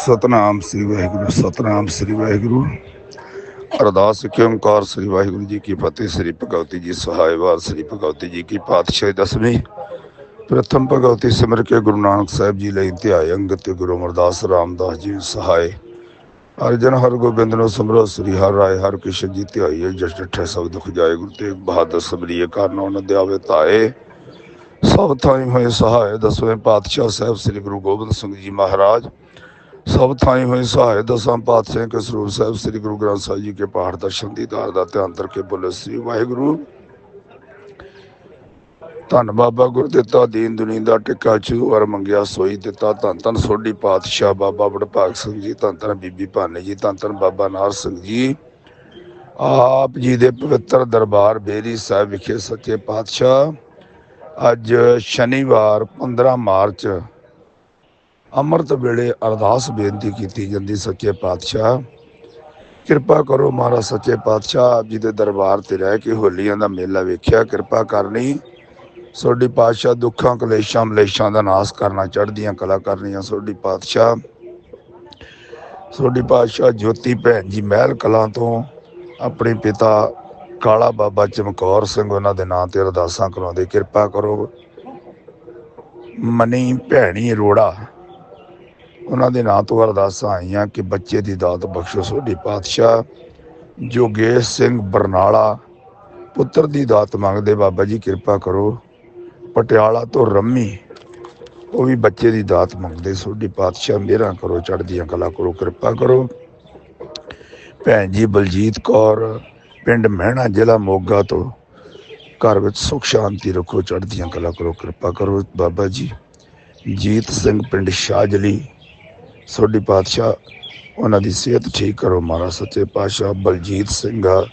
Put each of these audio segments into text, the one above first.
ਸਤਨਾਮ ਸ੍ਰੀ ਵਾਹਿਗੁਰੂ, ਸਤਨਾਮ ਸ੍ਰੀ ਵਾਹਿਗੁਰੂ। ਅਰਦਾਸ ਕਿ ਓੰਕਾਰ ਸ੍ਰੀ ਵਾਹਿਗੁਰੂ ਜੀ ਕੀ ਫਤਿਹ, ਸ੍ਰੀ ਭਗਵਤੀ ਜੀ ਸਹਾਇਵਾਰ, ਸ੍ਰੀ ਭਗਵਤੀ ਜੀ ਕੀ ਪਾਤਸ਼ਾਹੀ ਦਸਵੀਂ। ਪ੍ਰਥਮ ਭਗਵਤੀ ਸਿਮਰ ਕੇ ਗੁਰੂ ਨਾਨਕ ਸਾਹਿਬ ਜੀ ਲਈ ਧਿਆਏ ਅੰਗਤ ਤੇ ਗੁਰੂ ਅਮਰਦਾਸ ਰਾਮਦਾਸ ਜੀ ਸਹਾਇ ਅਰਜਨ ਹਰ ਗੋਬਿੰਦ ਨੂੰ ਸਿਮਰੋ, ਸ੍ਰੀ ਹਰਿ ਰਾਏ ਹਰ ਕ੍ਰਿਸ਼ਨ ਜੀ ਧਿਆਈਏ, ਜਸ ਸਭ ਦੁਖ ਜਾਏ, ਗੁਰੂ ਤੇਗ ਬਹਾਦਰ ਸਬਰੀਏ ਕਾਰਨ ਉਹਨਾਂ ਦੇ ਆਵੇ ਤਾਏ ਸਭ ਥਾਈ ਹੋਏ ਸਹਾਇ, ਦਸਵੇਂ ਪਾਤਸ਼ਾਹ ਸਾਹਿਬ ਸ੍ਰੀ ਗੁਰੂ ਗੋਬਿੰਦ ਸਿੰਘ ਜੀ ਮਹਾਰਾਜ ਸਭ ਥਾਈ ਹੋਏ ਸਹਾਇ ਦਸਾਂ ਪਾਤਸ਼ਾਹ ਕੇ ਸਰੂਪ ਸਾਹਿਬ ਸ੍ਰੀ ਗੁਰੂ ਗ੍ਰੰਥ ਸਾਹਿਬ ਜੀ ਕੇ ਪਹਾੜ ਦਰਸ਼ਨ ਦੀਦਾਰ ਦਾ ਧਿਆਨ ਕਰਕੇ ਬੋਲੇ ਸ੍ਰੀ ਵਾਹਿਗੁਰੂ। ਧੰਨ ਬਾਬਾ ਗੁਰ ਦਿੱਤਾ ਦੀਨ ਦੁਨੀ ਦਾ ਟਿੱਕਾ ਚੂ ਵਰ ਮੰਗਿਆ ਸੋਈ ਦਿੱਤਾ। ਧੰਨ ਧੰਨ ਸੋਢੀ ਪਾਤਸ਼ਾਹ ਬਾਬਾ ਬੜਭਾਗ ਸਿੰਘ ਜੀ, ਧੰਨ ਧੰਨ ਬੀਬੀ ਭਾਨੇ ਜੀ, ਧੰਨ ਧੰਨ ਬਾਬਾ ਨਾਰ ਸਿੰਘ ਜੀ। ਆਪ ਜੀ ਦੇ ਪਵਿੱਤਰ ਦਰਬਾਰ ਬੇਰੀ ਸਾਹਿਬ ਵਿਖੇ ਸੱਚੇ ਪਾਤਸ਼ਾਹ, ਅੱਜ ਸ਼ਨੀਵਾਰ 15 ਮਾਰਚ ਅੰਮ੍ਰਿਤ ਵੇਲੇ ਅਰਦਾਸ ਬੇਨਤੀ ਕੀਤੀ ਜਾਂਦੀ ਸੱਚੇ ਪਾਤਸ਼ਾਹ। ਕਿਰਪਾ ਕਰੋ ਮਹਾਰਾਜ ਸੱਚੇ ਪਾਤਸ਼ਾਹ, ਆਪ ਜੀ ਦੇ ਦਰਬਾਰ ਤੇ ਰਹਿ ਕੇ ਹੋਲੀਆਂ ਦਾ ਮੇਲਾ ਵੇਖਿਆ। ਕਿਰਪਾ ਕਰਨੀ, ਸੋਢੀ ਪਾਤਸ਼ਾਹ ਦੁੱਖਾਂ, ਕਲੇਸ਼ਾਂ, ਮਲੇਸ਼ਾਂ ਦਾ ਨਾਸ ਕਰਨਾ, ਚੜ੍ਹਦੀਆਂ ਕਲਾ ਕਰਨੀਆਂ ਸੋਢੀ ਪਾਤਸ਼ਾਹ। ਸੋਢੀ ਪਾਤਸ਼ਾਹ ਜੋਤੀ ਭੈਣ ਜੀ ਮਹਿਲ ਕਲਾਂ ਤੋਂ ਆਪਣੇ ਪਿਤਾ ਕਾਲਾ ਬਾਬਾ ਚਮਕੌਰ ਸਿੰਘ ਉਹਨਾਂ ਦੇ ਨਾਂ ਤੇ ਅਰਦਾਸਾਂ ਕਰਾਉਂਦੇ। ਕਿਰਪਾ ਕਰੋ ਮਨੀ ਭੈਣੀ ਰੋੜਾ ਉਹਨਾਂ ਦੇ ਨਾਂ ਤੋਂ ਅਰਦਾਸਾਂ ਆਈਆਂ ਕਿ ਬੱਚੇ ਦੀ ਦਾਤ ਬਖਸ਼ੋ ਸੋਢੀ ਪਾਤਸ਼ਾਹ। ਜੋਗੇਸ਼ ਸਿੰਘ ਬਰਨਾਲਾ ਪੁੱਤਰ ਦੀ ਦਾਤ ਮੰਗਦੇ ਬਾਬਾ ਜੀ ਕਿਰਪਾ ਕਰੋ। ਪਟਿਆਲਾ ਤੋਂ ਰੰਮੀ ਉਹ ਵੀ ਬੱਚੇ ਦੀ ਦਾਤ ਮੰਗਦੇ ਸੋਢੀ ਪਾਤਸ਼ਾਹ ਮੇਰਾ ਕਰੋ, ਚੜ੍ਹਦੀਆਂ ਕਲਾ ਕਰੋ, ਕਿਰਪਾ ਕਰੋ। ਭੈਣ ਜੀ ਬਲਜੀਤ ਕੌਰ, ਪਿੰਡ ਮਹਿਣਾ ਜ਼ਿਲ੍ਹਾ ਮੋਗਾ ਤੋਂ ਘਰ ਵਿੱਚ ਸੁਖ ਸ਼ਾਂਤੀ ਰੱਖੋ, ਚੜ੍ਹਦੀਆਂ ਕਲਾ ਕਰੋ, ਕਿਰਪਾ ਕਰੋ ਬਾਬਾ ਜੀ। ਜੀਤ ਸਿੰਘ ਪਿੰਡ ਸ਼ਾਜਲੀ ਸੋਢੀ ਪਾਤਸ਼ਾਹ ਉਹਨਾਂ ਦੀ ਸਿਹਤ ਠੀਕ ਕਰੋ ਮਹਾਰਾਜ ਸੱਚੇ ਪਾਤਸ਼ਾਹ ਬਲਜੀਤ ਸਿੰਘ ਆ,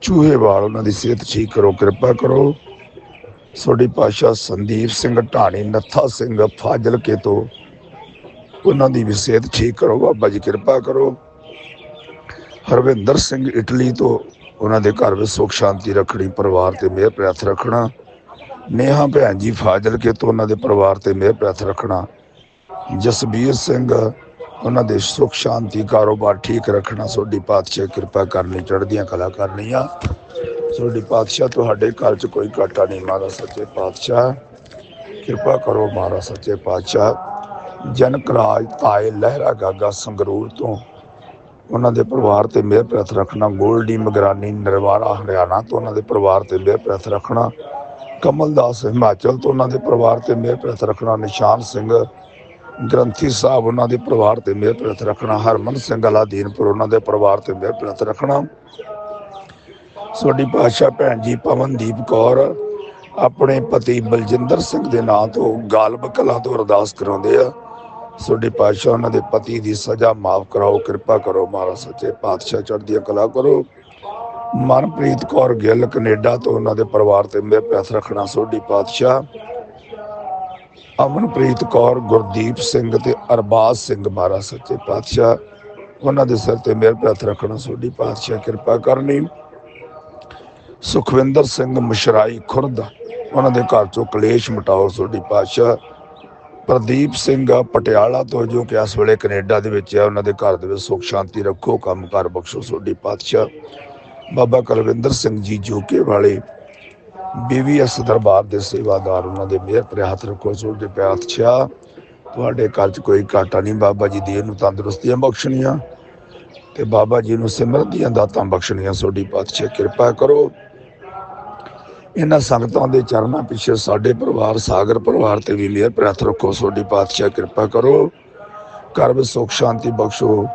ਚੂਹੇਵਾਲ ਉਹਨਾਂ ਦੀ ਸਿਹਤ ਠੀਕ ਕਰੋ ਕਿਰਪਾ ਕਰੋ। ਸੋਢੀ ਪਾਤਸ਼ਾਹ ਸੰਦੀਪ ਸਿੰਘ ਢਾਣੀ ਨੱਥਾ ਸਿੰਘ ਫਾਜ਼ਿਲਕੇ ਤੋਂ ਉਹਨਾਂ ਦੀ ਵੀ ਸਿਹਤ ਠੀਕ ਕਰੋ ਬਾਬਾ ਜੀ ਕਿਰਪਾ ਕਰੋ। ਹਰਵਿੰਦਰ ਸਿੰਘ ਇਟਲੀ ਤੋਂ ਉਹਨਾਂ ਦੇ ਘਰ ਵਿੱਚ ਸੁਖ ਸ਼ਾਂਤੀ ਰੱਖਣੀ ਪਰਿਵਾਰ ਤੇ ਮਿਹਰ ਪ੍ਰਾਰਥ ਰੱਖਣਾ। ਨੇਹਾ ਭੈਣ ਜੀ ਫਾਜ਼ਿਲਕੇ ਤੋਂ ਉਹਨਾਂ ਦੇ ਪਰਿਵਾਰ ਤੇ ਮਿਹਰ ਪ੍ਰਾਰਥ ਰੱਖਣਾ। ਜਸਬੀਰ ਸਿੰਘ, ਉਹਨਾਂ ਦੇ ਸੁਖ ਸ਼ਾਂਤੀ ਕਾਰੋਬਾਰ ਠੀਕ ਰੱਖਣਾ, ਸੋਢੀ ਪਾਤਸ਼ਾਹ ਕਿਰਪਾ ਕਰਨੀ ਚੜ੍ਹਦੀਆਂ ਕਲਾ ਕਰਨੀਆਂ। ਸੋਢੀ ਪਾਤਸ਼ਾਹ, ਤੁਹਾਡੇ ਘਰ 'ਚ ਕੋਈ ਘਾਟਾ ਨਹੀਂ ਮਹਾਰਾਜ ਸੱਚੇ ਪਾਤਸ਼ਾਹ। ਕਿਰਪਾ ਕਰੋ ਮਹਾਰਾਜ ਸੱਚੇ ਪਾਤਸ਼ਾਹ। ਜਨਕ ਰਾਜ ਤਾਏ ਲਹਿਰਾ ਗਾਗਾ ਸੰਗਰੂਰ ਤੋਂ, ਉਹਨਾਂ ਦੇ ਪਰਿਵਾਰ ਤੇ ਮਿਹਰ ਪ੍ਰਾਰਥ ਰੱਖਣਾ। ਗੋਲਡੀ ਮਗਰਾਨੀ ਨਰਵਾਰਾ ਹਰਿਆਣਾ ਤੋਂ ਉਹਨਾਂ ਦੇ ਪਰਿਵਾਰ ਤੇ ਮਿਹਰ ਪ੍ਰਾਰਥ ਰੱਖਣਾ। ਕਮਲਦਾਸ ਹਿਮਾਚਲ ਤੋਂ ਉਹਨਾਂ ਦੇ ਪਰਿਵਾਰ ਤੇ ਮਿਹਰ ਪ੍ਰਾਰਥ ਰੱਖਣਾ। ਨਿਸ਼ਾਨ ਸਿੰਘ ਗ੍ਰੰਥੀ ਸਾਹਿਬ ਉਹਨਾਂ ਦੇ ਪਰਿਵਾਰ ਤੇ ਮਿਹਰ ਪ੍ਰਾਰਥ ਰੱਖਣਾ, ਹਰਮਨ ਸਿੰਘ ਅਲਾਦੀਨਪੁਰ ਉਹਨਾਂ ਦੇ ਪਰਿਵਾਰ ਤੇ ਮਿਹਰ ਪ੍ਰਾਰਥ ਰੱਖਣਾ। ਸੋਢੀ ਪਾਤਸ਼ਾਹ ਭੈਣ ਜੀ ਪਵਨਦੀਪ ਕੌਰ ਆਪਣੇ ਪਤੀ ਬਲਜਿੰਦਰ ਸਿੰਘ ਦੇ ਨਾਂ ਤੋਂ ਗਾਲਬ ਕਲਾਂ ਤੋਂ ਅਰਦਾਸ ਕਰਾਉਂਦੇ ਆ। ਸੋਢੀ ਪਾਤਸ਼ਾਹ ਉਹਨਾਂ ਦੇ ਪਤੀ ਦੀ ਸਜ਼ਾ ਮਾਫ ਕਰਾਓ, ਕਿਰਪਾ ਕਰੋ, ਮਹਾਰਾਜ ਸੱਚੇ ਪਾਤਸ਼ਾਹ ਚੜ੍ਹਦੀਆਂ ਕਲਾ ਕਰੋ। ਮਨਪ੍ਰੀਤ ਕੌਰ ਗਿੱਲ ਕੈਨੇਡਾ ਤੋਂ ਉਹਨਾਂ ਦੇ ਪਰਿਵਾਰ ਤੇ ਮਿਹਰ ਪ੍ਰਾਰਥ ਰੱਖਣਾ, ਸੋਢੀ ਪਾਤਸ਼ਾਹ। ਅਮਨਪ੍ਰੀਤ ਕੌਰ, ਗੁਰਦੀਪ ਸਿੰਘ ਤੇ ਅਰਬਾਜ਼ ਸਿੰਘ ਮਹਾਰਾਜ ਸੱਚੇ ਪਾਤਸ਼ਾਹ, ਉਹਨਾਂ ਦੇ ਸਿਰ ਤੇ ਮਿਹਰ ਪ੍ਰਾਰਥ ਰੱਖਣਾ ਸੋਢੀ ਪਾਤਸ਼ਾਹ, ਕਿਰਪਾ ਕਰਨੀ। ਸੁਖਵਿੰਦਰ ਸਿੰਘ ਮਸ਼ਰਾਈ ਖੁਰਦ, ਉਹਨਾਂ ਦੇ ਘਰ ਚੋਂ ਕਲੇਸ਼ ਮਟਾਓ ਸੋਢੀ ਪਾਤਸ਼ਾਹ। ਪ੍ਰਦੀਪ ਸਿੰਘ ਆ ਪਟਿਆਲਾ ਤੋਂ, ਜੋ ਕਿ ਇਸ ਵੇਲੇ ਕੈਨੇਡਾ ਦੇ ਵਿੱਚ ਹੈ, ਉਹਨਾਂ ਦੇ ਘਰ ਦੇ ਵਿੱਚ ਸੁਖ ਸ਼ਾਂਤੀ ਰੱਖੋ ਕੰਮ ਕੰਮਕਾਰ ਬਖਸ਼ੋ ਸੋਢੀ ਪਾਤਸ਼ਾਹ। ਬਾਬਾ ਕੁਲਵਿੰਦਰ ਸਿੰਘ ਜੀ ਜੋਕੇ ਵਾਲੇ ਬੀਵੀਐਸ ਦਰਬਾਰ ਦੇ ਸੇਵਾਦਾਰ, ਉਹਨਾਂ ਦੇ ਮਿਹਰ ਪ੍ਰਿਆਤ ਰੱਖੋ ਸੋਢੀ ਪਾਤਸ਼ਾਹ ਤੁਹਾਡੇ ਘਰ 'ਚ ਕੋਈ ਘਾਟਾ ਨਹੀਂ, ਬਾਬਾ ਜੀ ਦੀ ਨੂੰ ਤੰਦਰੁਸਤੀਆਂ ਬਖਸ਼ਣੀਆਂ ਤੇ ਬਾਬਾ ਜੀ ਨੂੰ ਸਿਮਰਤ ਦੀਆਂ ਦਾਤਾਂ ਬਖਸ਼ਣੀਆਂ। ਸੋਢੀ ਪਾਤਸ਼ਾਹ, ਕਿਰਪਾ ਕਰੋ। ਇਹਨਾਂ ਸੰਗਤਾਂ ਦੇ ਚਰਨਾਂ ਪਿੱਛੇ ਸਾਡੇ ਪਰਿਵਾਰ, ਸਾਗਰ ਪਰਿਵਾਰ ਤੇ ਵੀ ਮਿਹਰ ਪ੍ਰਾਰਥ ਰੱਖੋ। ਸੋਢੀ ਪਾਤਸ਼ਾਹ, ਕਿਰਪਾ ਕਰੋ। ਘਰ ਵਿੱਚ ਸੁਖ, ਸ਼ਾਂਤੀ ਬਖਸ਼ੋ,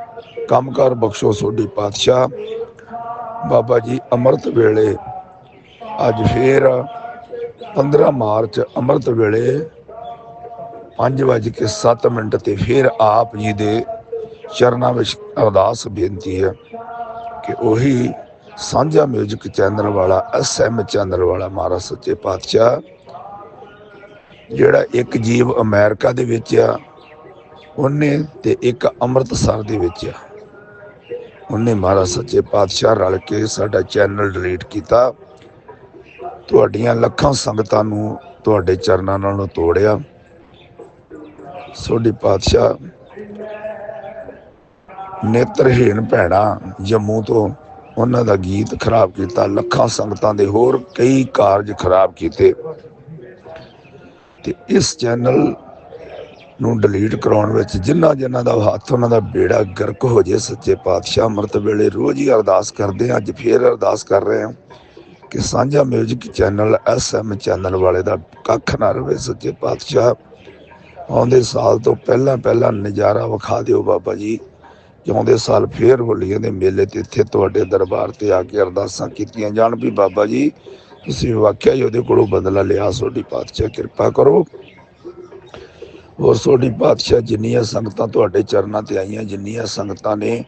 ਕੰਮਕਾਰ ਬਖਸ਼ੋ ਸੋਢੀ ਪਾਤਸ਼ਾਹ। ਬਾਬਾ ਜੀ, ਅੰਮ੍ਰਿਤ ਵੇਲੇ ਅੱਜ ਫੇਰ 15 ਮਾਰਚ ਅੰਮ੍ਰਿਤ ਵੇਲੇ 5:07 ਮਿੰਟ ਤੇ ਫਿਰ ਆਪ ਜੀ ਦੇ ਚਰਨਾਂ ਵਿੱਚ ਅਰਦਾਸ ਬੇਨਤੀ ਹੈ ਕਿ ਉਹੀ ਸਾਂਝਾ ਮਿਊਜ਼ਿਕ ਚੈਨਲ ਵਾਲਾ ਐਸਐਮ ਚੈਨਲ ਵਾਲਾ ਮਹਾਰਾਜ ਸੱਚੇ ਪਾਤਸ਼ਾਹ, ਜਿਹੜਾ ਇੱਕ ਜੀਵ ਅਮਰੀਕਾ ਦੇ ਵਿੱਚ ਆ, ਉਹਨੇ ਤੇ ਇੱਕ ਅੰਮ੍ਰਿਤਸਰ ਦੇ ਵਿੱਚ ਆ। ਉਹਨੇ ਮਹਾਰਾਜ ਸੱਚੇ ਪਾਤਸ਼ਾਹ ਰਲ ਕੇ ਸਾਡਾ ਚੈਨਲ ਡਿਲੀਟ ਕੀਤਾ। ਤੁਹਾਡੀਆਂ ਲੱਖਾਂ ਸੰਗਤਾਂ ਨੂੰ ਤੁਹਾਡੇ ਚਰਨਾਂ ਨਾਲੋਂ ਤੋੜਿਆ। ਸੋਢੀ ਪਾਤਸ਼ਾਹ, ਨੇਤਰਹੀਣ ਭੈਣਾ ਜੰਮੂ ਤੋਂ ਉਹਨਾਂ ਦਾ ਗੀਤ ਖਰਾਬ ਕੀਤਾ, ਲੱਖਾਂ ਸੰਗਤਾਂ ਦੇ ਹੋਰ ਕਈ ਕਾਰਜ ਖਰਾਬ ਕੀਤੇ। ਤੇ ਇਸ ਚੈਨਲ ਨੂੰ ਡਿਲੀਟ ਕਰਾਉਣ ਵਿੱਚ ਜਿੰਨਾ ਜਿਨ੍ਹਾਂ ਦਾ ਹੱਥ, ਉਹਨਾਂ ਦਾ ਬੇੜਾ ਗਰਕ ਹੋ ਜੇ, ਸੱਚੇ ਪਾਤਸ਼ਾਹ, ਅੰਮ੍ਰਿਤ ਵੇਲੇ ਰੋਜ਼ ਹੀ ਅਰਦਾਸ ਕਰਦੇ ਹਾਂ, ਅੱਜ ਫੇਰ ਅਰਦਾਸ ਕਰ ਰਹੇ ਹਾਂ। ਕਿ ਸਾਂਝਾ ਮਿਊਜ਼ਿਕ ਚੈਨਲ, ਐਸਐਮ ਚੈਨਲ ਵਾਲੇ ਦਾ ਕੱਖ ਨਾ ਰਵੇ ਸੱਚੇ ਪਾਤਸ਼ਾਹ। ਆਉਂਦੇ ਸਾਲ ਤੋਂ ਪਹਿਲਾਂ ਪਹਿਲਾਂ ਨਜ਼ਾਰਾ ਵਿਖਾ ਦਿਓ ਬਾਬਾ ਜੀ। ਕਿ ਆਉਂਦੇ ਸਾਲ ਫੇਰ ਹੋਲੀਆਂ ਦੇ ਮੇਲੇ ਤੇ ਇੱਥੇ ਤੁਹਾਡੇ ਦਰਬਾਰ ਤੇ ਆ ਕੇ ਅਰਦਾਸਾਂ ਕੀਤੀਆਂ ਜਾਣ ਵੀ ਬਾਬਾ ਜੀ, ਤੁਸੀਂ ਵਾਕਿਆ ਹੀ ਉਹਦੇ ਕੋਲੋਂ ਬਦਲਾ ਲਿਆ। ਸੋਢੀ ਪਾਤਸ਼ਾਹ ਕਿਰਪਾ ਕਰੋ। ਹੋਰ ਸੋਢੀ ਪਾਤਸ਼ਾਹ, ਜਿੰਨੀਆਂ ਸੰਗਤਾਂ ਤੁਹਾਡੇ ਚਰਨਾਂ ਤੇ ਆਈਆਂ, ਜਿੰਨੀਆਂ ਸੰਗਤਾਂ ਨੇ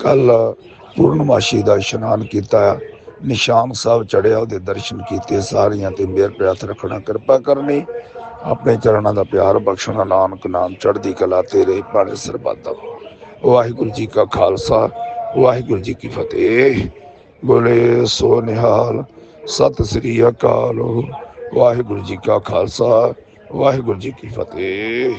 ਕੱਲ ਪੂਰਨਮਾਸ਼ੀ ਦਾ ਇਸ਼ਨਾਨ ਕੀਤਾ ਨਿਸ਼ਾਨ ਸਾਹਿਬ ਚੜਿਆ ਉਹਦੇ ਦਰਸ਼ਨ ਕੀਤੇ, ਸਾਰੀਆਂ ਤੇ ਮੇਰ ਪਿਆਤ ਰੱਖਣਾ, ਕਿਰਪਾ ਕਰਨੀ। ਆਪਣੇ ਚਰਨਾਂ ਦਾ ਪਿਆਰ ਬਖਸ਼ਣਾ, ਨਾਨਕ ਨਾਮ ਚੜ੍ਹਦੀ ਕਲਾ ਤੇਰੇ ਭਾਣੇ ਸਰਬੱਤ। ਵਾਹਿਗੁਰੂ ਜੀ ਕਾ ਖਾਲਸਾ, ਵਾਹਿਗੁਰੂ ਜੀ ਕੀ ਫਤਿਹ। ਬੋਲੇ ਸੋ ਨਿਹਾਲ, ਸਤਿ ਸ੍ਰੀ ਅਕਾਲ। ਵਾਹਿਗੁਰੂ ਜੀ ਕਾ ਖਾਲਸਾ, ਵਾਹਿਗੁਰੂ ਜੀ ਕੀ ਫਤਿਹ।